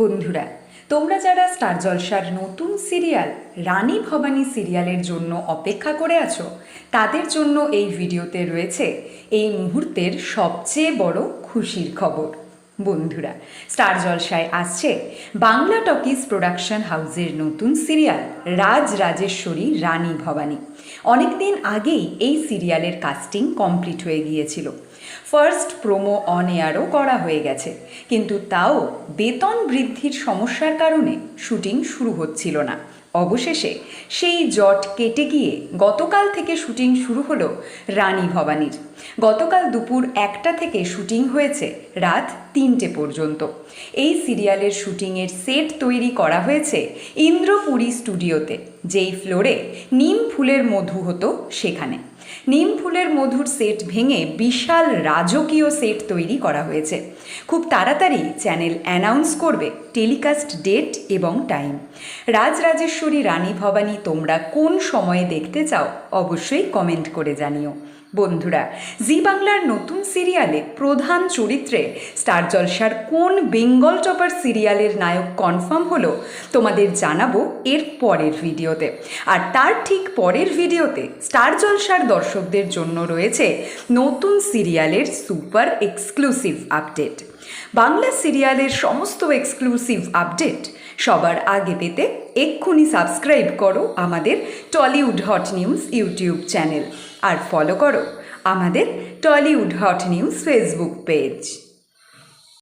বন্ধুরা, তোমরা যারা স্টার জলসার নতুন সিরিয়াল, রানী ভবানী সিরিয়ালের জন্য অপেক্ষা করে আছো, তাদের জন্য এই ভিডিওতে রয়েছে এই মুহূর্তের সবচেয়ে বড় খুশির খবর। বন্ধুরা, স্টার জলসায় আসছে বাংলা টকিজ প্রোডাকশন হাউসের নতুন সিরিয়াল, রাজ রাজেশ্বরী, রানী ভবানী। অনেকদিন আগেই এই সিরিয়ালের কাস্টিং কমপ্লিট হয়ে গিয়েছিল। ফার্স্ট প্রোমো অন এয়ারও করা হয়ে গেছে। কিন্তু তাও বেতন বৃদ্ধির সমস্যার কারণে শুটিং শুরু হচ্ছিল না। অবশেষে সেই জট কেটে গিয়ে গতকাল থেকে শুটিং শুরু হলো রানী ভবানীর। গতকাল দুপুর একটা থেকে শুটিং হয়েছে রাত তিনটে পর্যন্ত। এই সিরিয়ালের শুটিংয়ের সেট তৈরি করা হয়েছে ইন্দ্রপুরী স্টুডিওতে, যেই ফ্লোরে নিম ফুলের মধু হতো সেখানে। নিম ফুলের মধুর সেট ভেঙে বিশাল রাজকীয় সেট তৈরি করা হয়েছে। খুব তাড়াতাড়ি চ্যানেল অ্যানাউন্স করবে টেলিকাস্ট ডেট এবং টাইম রাজরাজেশ্বরী, রানী ভবানী, তোমরা কোন সময়ে দেখতে চাও, অবশ্যই কমেন্ট করে জানিও। বন্ধুরা, জি বাংলার নতুন সিরিয়ালে প্রধান চরিত্রে স্টার জলসার কোন বেঙ্গল টপার সিরিয়ালের নায়ক কনফার্ম হলো তোমাদের জানাব এর পরের ভিডিওতে। আর তার ঠিক পরের ভিডিওতে স্টার জলসার দর্শকদের জন্য রয়েছে নতুন সিরিয়ালের সুপার এক্সক্লুসিভ আপডেট। বাংলা সিরিয়ালের সমস্ত এক্সক্লুসিভ আপডেট সবার আগে পেতে এক্ষুনি সাবস্ক্রাইব করো আমাদের Tollywood hot news YouTube channel. আর ফলো করো আমাদের Tollywood hot news Facebook page